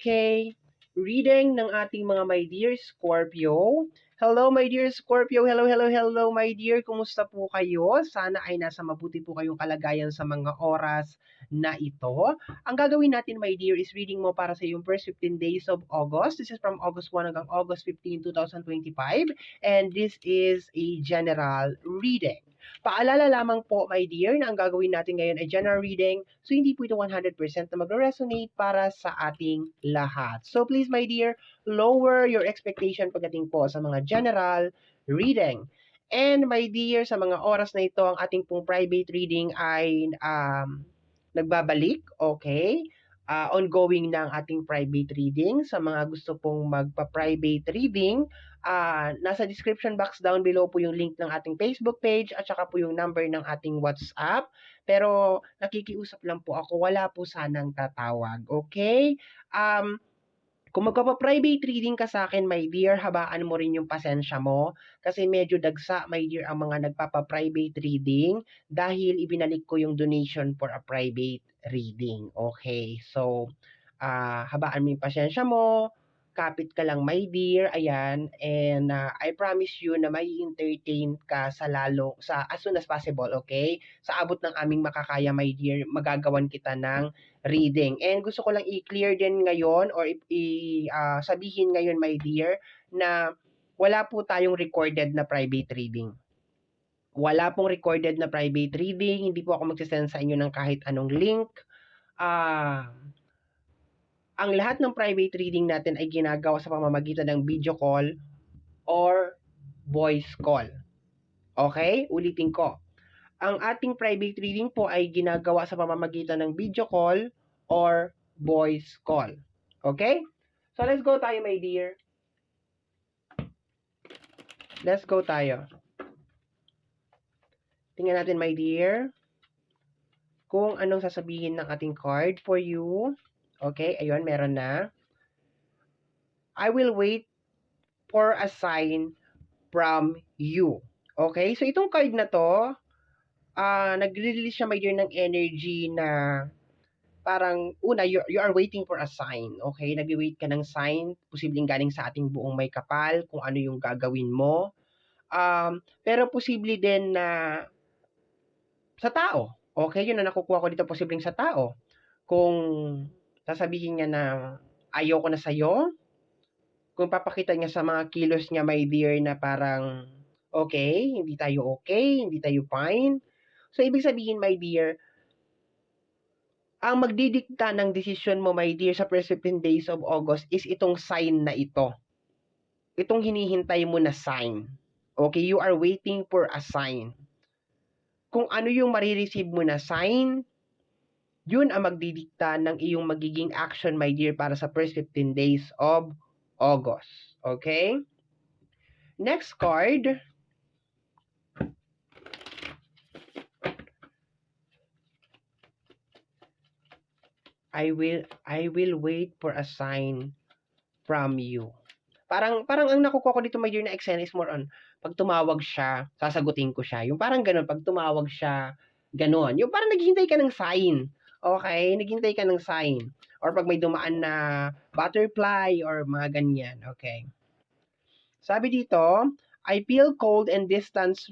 Okay. Reading ng ating mga my dear Scorpio. Hello my dear Scorpio. Hello, hello, hello my dear. Kumusta po kayo? Sana ay nasa mabuti po kayong kalagayan sa mga oras na ito. Ang gagawin natin my dear is reading mo para sa yung first 15 days of August. This is from August 1 hanggang August 15, 2025. And this is a general reading. Paalala lamang po, my dear, na ang gagawin natin ngayon ay general reading. So, hindi po ito 100% na magre-resonate para sa ating lahat. So, please, my dear, lower your expectation pagdating po sa mga general reading. And, my dear, sa mga oras na ito, ang ating pong private reading ay um, nagbabalik, okay? Uh, ongoing na ang ating private reading. Sa mga gusto pong magpa-private reading, uh, nasa description box down below po yung link ng ating Facebook page at saka po yung number ng ating WhatsApp. Pero nakikiusap lang po ako, wala po sanang tatawag. Okay? Um, kung magpapa-private reading ka sa akin, my dear, habaan mo rin yung pasensya mo. Kasi medyo dagsa, my dear, ang mga nagpapa-private reading dahil ibinalik ko yung donation for a private reading. Okay, so, uh, habaan mo yung pasensya mo kapit ka lang, my dear, ayan, and uh, I promise you na may entertain ka sa lalo, sa as soon as possible, okay? Sa abot ng aming makakaya, my dear, magagawan kita ng reading. And gusto ko lang i-clear din ngayon or i- uh, sabihin ngayon, my dear, na wala po tayong recorded na private reading. Wala pong recorded na private reading, hindi po ako magsasend sa inyo ng kahit anong link. Ah, uh, ang lahat ng private reading natin ay ginagawa sa pamamagitan ng video call or voice call. Okay? Ulitin ko. Ang ating private reading po ay ginagawa sa pamamagitan ng video call or voice call. Okay? So, let's go tayo, my dear. Let's go tayo. Tingnan natin, my dear, kung anong sasabihin ng ating card for you. Okay, ayun, meron na. I will wait for a sign from you. Okay, so itong card na to, uh, nag-release siya may ng energy na parang una, you, you are waiting for a sign. Okay, nag-wait ka ng sign, posibleng galing sa ating buong may kapal, kung ano yung gagawin mo. Um, pero posible din na sa tao. Okay, yun na nakukuha ko dito, posibleng sa tao. Kung sasabihin niya na ayoko na sa'yo. Kung papakita niya sa mga kilos niya, my dear, na parang okay, hindi tayo okay, hindi tayo fine. So, ibig sabihin, my dear, ang magdidikta ng desisyon mo, my dear, sa first 15 days of August is itong sign na ito. Itong hinihintay mo na sign. Okay, you are waiting for a sign. Kung ano yung marireceive mo na sign, yun ang magdidikta ng iyong magiging action, my dear, para sa first 15 days of August. Okay? Next card. I will I will wait for a sign from you. Parang parang ang nakukuha ko dito my dear na eksena is more on pag tumawag siya, sasagutin ko siya. Yung parang ganun, pag tumawag siya, ganun. Yung parang naghihintay ka ng sign. Okay, naghintay ka ng sign. Or pag may dumaan na butterfly or mga ganyan. Okay. Sabi dito, I feel cold and distance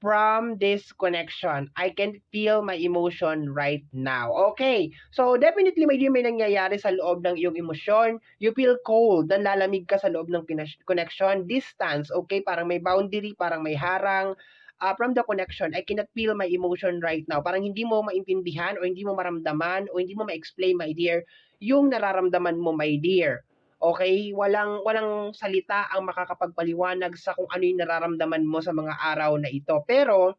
from this connection. I can feel my emotion right now. Okay. So, definitely, may may nangyayari sa loob ng iyong emosyon. You feel cold. Nanlalamig ka sa loob ng connection. Distance. Okay. Parang may boundary, parang may harang uh, from the connection, I cannot feel my emotion right now. Parang hindi mo maintindihan o hindi mo maramdaman o hindi mo ma-explain, my dear, yung nararamdaman mo, my dear. Okay? Walang, walang salita ang makakapagpaliwanag sa kung ano yung nararamdaman mo sa mga araw na ito. Pero,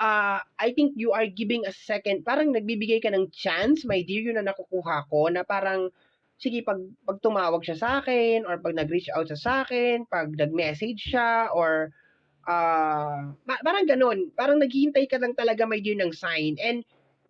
uh, I think you are giving a second, parang nagbibigay ka ng chance, my dear, yun na nakukuha ko, na parang, sige, pag, pag tumawag siya sa akin, or pag nag-reach out siya sa akin, pag nag-message siya, or uh, parang ganun. Parang naghihintay ka lang talaga, my dear, ng sign. And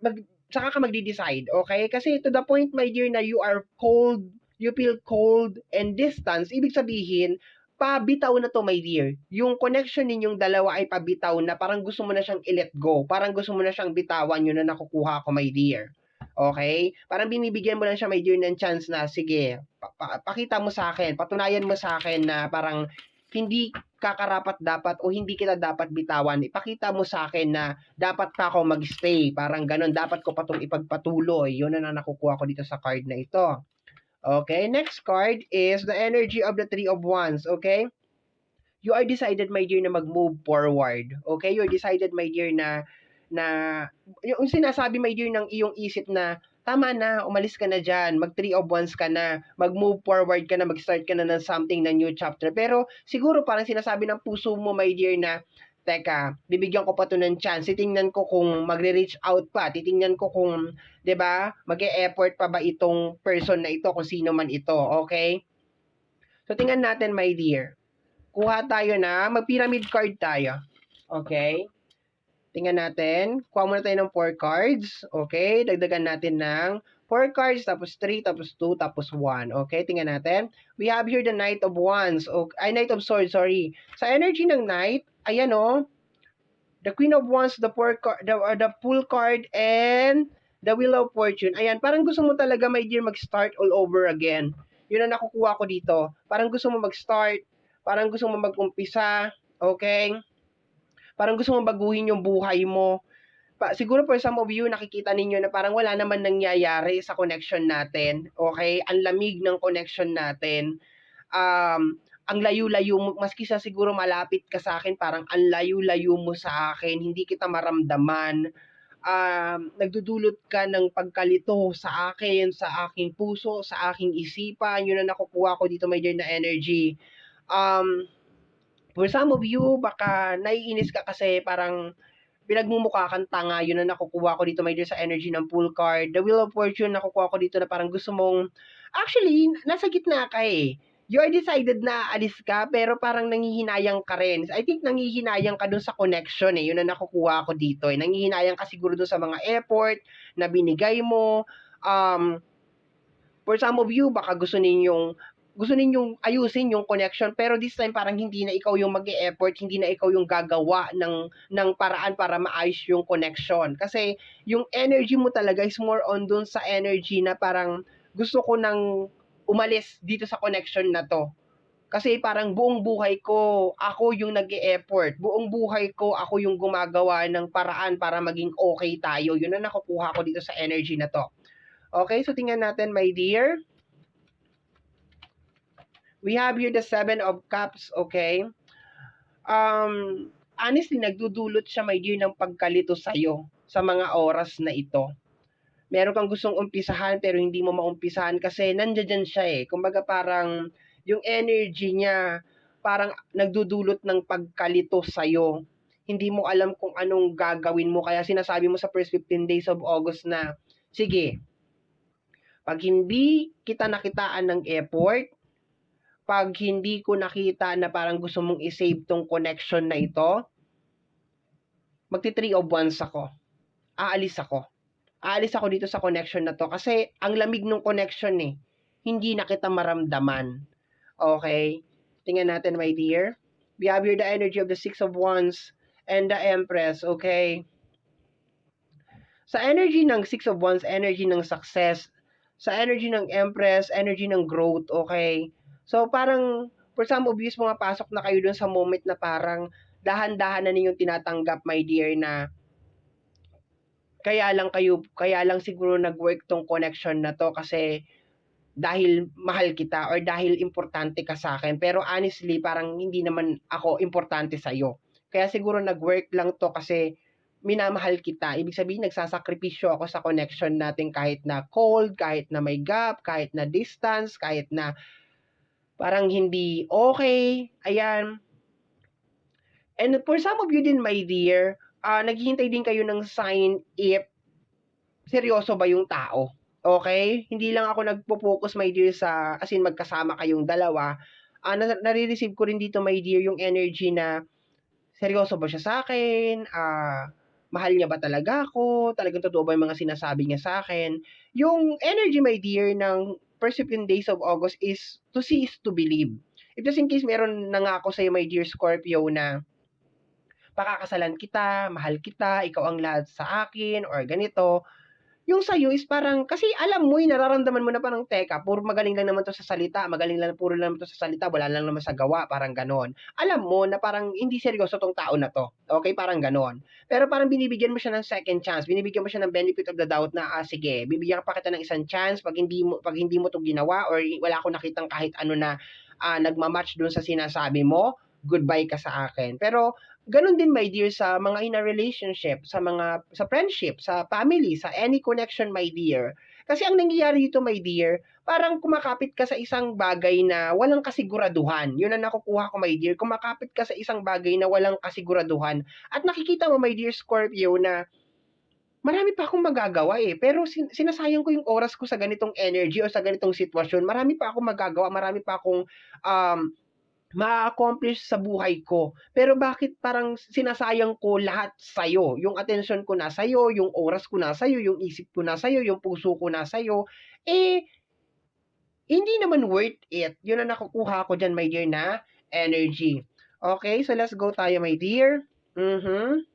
mag, saka ka magde-decide, okay? Kasi to the point, my dear, na you are cold, you feel cold and distance, ibig sabihin, pabitaw na to, my dear. Yung connection ninyong dalawa ay pabitaw na parang gusto mo na siyang i-let go. Parang gusto mo na siyang bitawan yun na nakukuha ko, my dear. Okay? Parang binibigyan mo lang siya, my dear, ng chance na, sige, pa- pa- pakita mo sa akin, patunayan mo sa akin na parang hindi kakarapat dapat o hindi kita dapat bitawan. Ipakita mo sa akin na dapat pa ako magstay. Parang ganun, dapat ko pa itong ipagpatuloy. Yun na na nakukuha ko dito sa card na ito. Okay, next card is the energy of the Three of Wands. Okay? You are decided, my dear, na mag-move forward. Okay? You're decided, my dear, na na yung sinasabi my dear ng iyong isip na tama na, umalis ka na dyan, mag three of wands ka na, mag-move forward ka na, mag-start ka na ng something na new chapter. Pero siguro parang sinasabi ng puso mo, my dear, na teka, bibigyan ko pa to ng chance. Titingnan ko kung magre-reach out pa. Titingnan ko kung, 'di ba, mag-e-effort pa ba itong person na ito kung sino man ito, okay? So tingnan natin, my dear. Kuha tayo na, mag-pyramid card tayo. Okay? Tingnan natin. Kuha muna tayo ng 4 cards. Okay? Dagdagan natin ng 4 cards, tapos 3, tapos 2, tapos 1. Okay? Tingnan natin. We have here the Knight of Wands. Okay, ay, Knight of Swords, sorry. Sa energy ng Knight, ayan o. Oh, the Queen of Wands, the, four card, the, uh, the Full card, and the Wheel of Fortune. Ayan, parang gusto mo talaga, my dear, mag-start all over again. Yun ang nakukuha ko dito. Parang gusto mo mag-start. Parang gusto mo mag-umpisa. Okay? Parang gusto mong baguhin yung buhay mo. Pa, siguro for some of you, nakikita ninyo na parang wala naman nangyayari sa connection natin. Okay? Ang lamig ng connection natin. Um, ang layo-layo mo, maski sa siguro malapit ka sa akin, parang ang layo-layo mo sa akin, hindi kita maramdaman. Um, nagdudulot ka ng pagkalito sa akin, sa aking puso, sa aking isipan, yun ang nakukuha ko dito, my dear, na energy. Um, For some of you, baka naiinis ka kasi parang pinagmumukha kang tanga, yun na nakukuha ko dito, may dear, sa energy ng full card. The Wheel of Fortune, nakukuha ko dito na parang gusto mong, actually, nasa gitna ka eh. You are decided na alis ka, pero parang nangihinayang ka rin. I think nangihinayang ka dun sa connection eh. Yun na nakukuha ko dito eh. Nangihinayang ka siguro dun sa mga effort na binigay mo. Um, for some of you, baka gusto ninyong gusto ninyong ayusin yung connection pero this time parang hindi na ikaw yung mag effort hindi na ikaw yung gagawa ng ng paraan para maayos yung connection kasi yung energy mo talaga is more on dun sa energy na parang gusto ko nang umalis dito sa connection na to kasi parang buong buhay ko, ako yung nag effort Buong buhay ko, ako yung gumagawa ng paraan para maging okay tayo. Yun na nakukuha ko dito sa energy na to. Okay, so tingnan natin, my dear. We have here the Seven of Cups, okay? Um, honestly, nagdudulot siya, my dear, ng pagkalito sa'yo sa mga oras na ito. Meron kang gustong umpisahan pero hindi mo maumpisahan kasi nandiyan siya eh. Kumbaga parang yung energy niya parang nagdudulot ng pagkalito sa'yo. Hindi mo alam kung anong gagawin mo. Kaya sinasabi mo sa first 15 days of August na, sige, pag hindi kita nakitaan ng effort, pag hindi ko nakita na parang gusto mong i-save tong connection na ito, magti 3 of wands ako. Aalis ako. Aalis ako dito sa connection na to kasi ang lamig ng connection eh. Hindi na kita maramdaman. Okay? Tingnan natin, my dear. We have here the energy of the Six of Wands and the Empress, okay? Sa energy ng Six of Wands, energy ng success. Sa energy ng Empress, energy ng growth, okay? So, parang, for some of you, mga pasok na kayo dun sa moment na parang dahan-dahan na ninyong tinatanggap, my dear, na kaya lang kayo, kaya lang siguro nag-work tong connection na to kasi dahil mahal kita or dahil importante ka sa akin. Pero honestly, parang hindi naman ako importante sa iyo. Kaya siguro nag-work lang to kasi minamahal kita. Ibig sabihin, nagsasakripisyo ako sa connection natin kahit na cold, kahit na may gap, kahit na distance, kahit na parang hindi okay, ayan. And for some of you din, my dear, uh, naghihintay din kayo ng sign if seryoso ba yung tao. Okay? Hindi lang ako nagpo-focus, my dear, sa, as in, magkasama kayong dalawa. Uh, na, nare-receive ko rin dito, my dear, yung energy na seryoso ba siya sa akin? Uh, mahal niya ba talaga ako? Talagang totoo ba yung mga sinasabi niya sa akin? Yung energy, my dear, ng 15 days of August is to see is to believe. If just in case meron nangako sa'yo, my dear Scorpio, na pakakasalan kita, mahal kita, ikaw ang lahat sa akin, or ganito, yung sa'yo is parang, kasi alam mo, eh, nararamdaman mo na parang, teka, puro magaling lang naman to sa salita, magaling lang, puro lang naman to sa salita, wala lang naman sa gawa, parang ganon. Alam mo na parang hindi seryoso tong tao na to. Okay, parang ganon. Pero parang binibigyan mo siya ng second chance, binibigyan mo siya ng benefit of the doubt na, ah, sige, bibigyan pa kita ng isang chance pag hindi mo, pag hindi mo to ginawa or wala akong nakitang kahit ano na ah, nagmamatch dun sa sinasabi mo, goodbye ka sa akin. Pero, ganun din, my dear, sa mga in a relationship, sa mga, sa friendship, sa family, sa any connection, my dear. Kasi ang nangyayari dito, my dear, parang kumakapit ka sa isang bagay na walang kasiguraduhan. Yun ang nakukuha ko, my dear. Kumakapit ka sa isang bagay na walang kasiguraduhan. At nakikita mo, my dear Scorpio, na marami pa akong magagawa eh. Pero sin- sinasayang ko yung oras ko sa ganitong energy o sa ganitong sitwasyon. Marami pa akong magagawa, marami pa akong um, ma-accomplish sa buhay ko. Pero bakit parang sinasayang ko lahat sa'yo? Yung attention ko na sa'yo, yung oras ko na sa'yo, yung isip ko na sa'yo, yung puso ko na sa'yo. Eh, hindi naman worth it. Yun ang nakukuha ko dyan, my dear, na energy. Okay, so let's go tayo, my dear. Mm-hmm.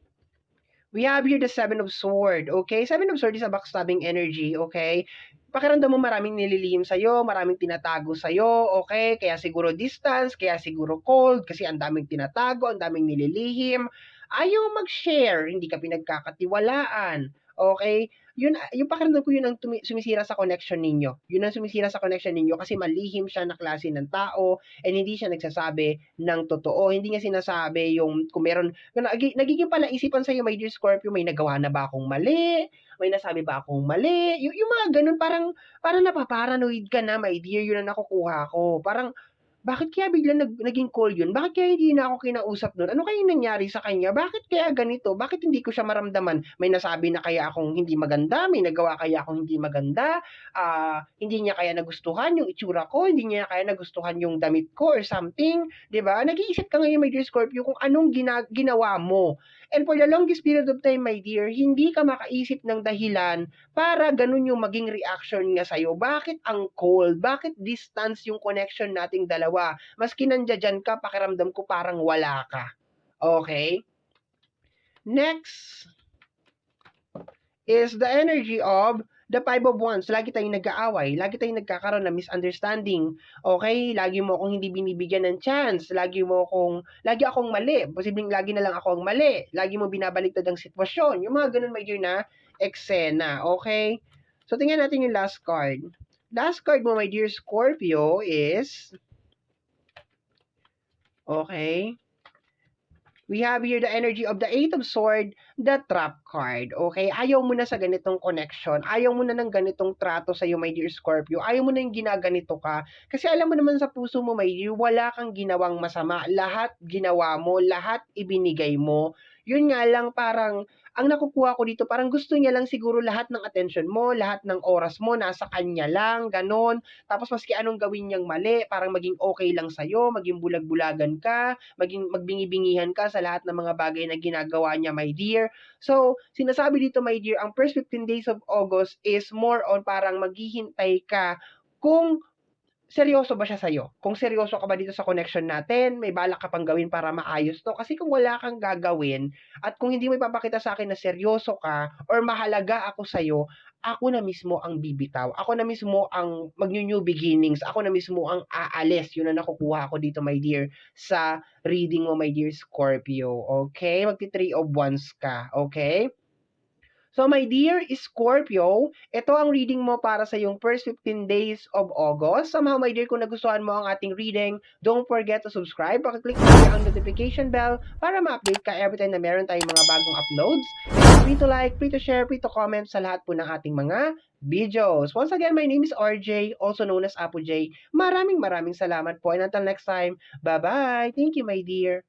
We have here the Seven of Sword, okay? Seven of Sword is a backstabbing energy, okay? Pakiramdam mo maraming nililihim sa'yo, maraming tinatago sa'yo, okay? Kaya siguro distance, kaya siguro cold, kasi ang daming tinatago, ang daming nililihim. Ayaw mag-share, hindi ka pinagkakatiwalaan, okay? Yun, yung pakiramdam ko yun ang tumi- sumisira sa connection ninyo. Yun ang sumisira sa connection ninyo kasi malihim siya na klase ng tao and hindi siya nagsasabi ng totoo. Hindi niya sinasabi yung kung meron, nagi- nagiging pala isipan sa'yo, my dear Scorpio, may nagawa na ba akong mali? May nasabi ba akong mali? Y- yung mga ganun, parang, parang napaparanoid ka na, my dear, yun ang nakukuha ko. Parang, bakit kaya bigla nag, naging call yun? Bakit kaya hindi na ako kinausap nun? Ano kaya nangyari sa kanya? Bakit kaya ganito? Bakit hindi ko siya maramdaman? May nasabi na kaya akong hindi maganda? May nagawa kaya akong hindi maganda? Ah, hindi niya kaya nagustuhan yung itsura ko? Hindi niya kaya nagustuhan yung damit ko or something? ba? Nag-iisip ka ngayon, my dear Scorpio, kung anong gina- ginawa mo. And for the longest period of time, my dear, hindi ka makaisip ng dahilan para ganun yung maging reaction niya sa'yo. Bakit ang cold? Bakit distance yung connection nating dalawa? Maski nandiyan ka, pakiramdam ko parang wala ka. Okay? Next is the energy of the Five of Wands. Lagi tayong nag-aaway. Lagi tayong nagkakaroon ng misunderstanding. Okay? Lagi mo akong hindi binibigyan ng chance. Lagi mo akong, lagi akong mali. Posibleng lagi na lang ako ang mali. Lagi mo binabaliktad ang sitwasyon. Yung mga ganun, dear, na eksena. Okay? So, tingnan natin yung last card. Last card mo, my dear Scorpio, is... Okay? We have here the energy of the Eight of Sword, the Trap card. Okay? Ayaw mo na sa ganitong connection. Ayaw mo na ng ganitong trato sa'yo, my dear Scorpio. Ayaw mo na yung ginaganito ka. Kasi alam mo naman sa puso mo, my dear, wala kang ginawang masama. Lahat ginawa mo, lahat ibinigay mo. Yun nga lang parang, ang nakukuha ko dito, parang gusto niya lang siguro lahat ng attention mo, lahat ng oras mo, nasa kanya lang, ganon. Tapos maski anong gawin niyang mali, parang maging okay lang sa'yo, maging bulag-bulagan ka, maging magbingi-bingihan ka sa lahat ng mga bagay na ginagawa niya, my dear. So, sinasabi dito, my dear, ang first 15 days of August is more on parang maghihintay ka kung seryoso ba siya sa'yo? Kung seryoso ka ba dito sa connection natin, may balak ka pang gawin para maayos to. Kasi kung wala kang gagawin, at kung hindi mo ipapakita sa akin na seryoso ka, or mahalaga ako sa'yo, ako na mismo ang bibitaw. Ako na mismo ang mag-new beginnings. Ako na mismo ang aalis. Yun ang nakukuha ko dito, my dear, sa reading mo, my dear Scorpio. Okay? Magti 3 of wands ka. Okay? So, my dear Scorpio, ito ang reading mo para sa yung first 15 days of August. Somehow, my dear, kung nagustuhan mo ang ating reading, don't forget to subscribe. Pakiclick mo ang notification bell para ma-update ka every time na meron tayong mga bagong uploads. Free to like, free to share, free to comment sa lahat po ng ating mga videos. Once again, my name is RJ, also known as Apo J. Maraming maraming salamat po. And until next time, bye-bye. Thank you, my dear.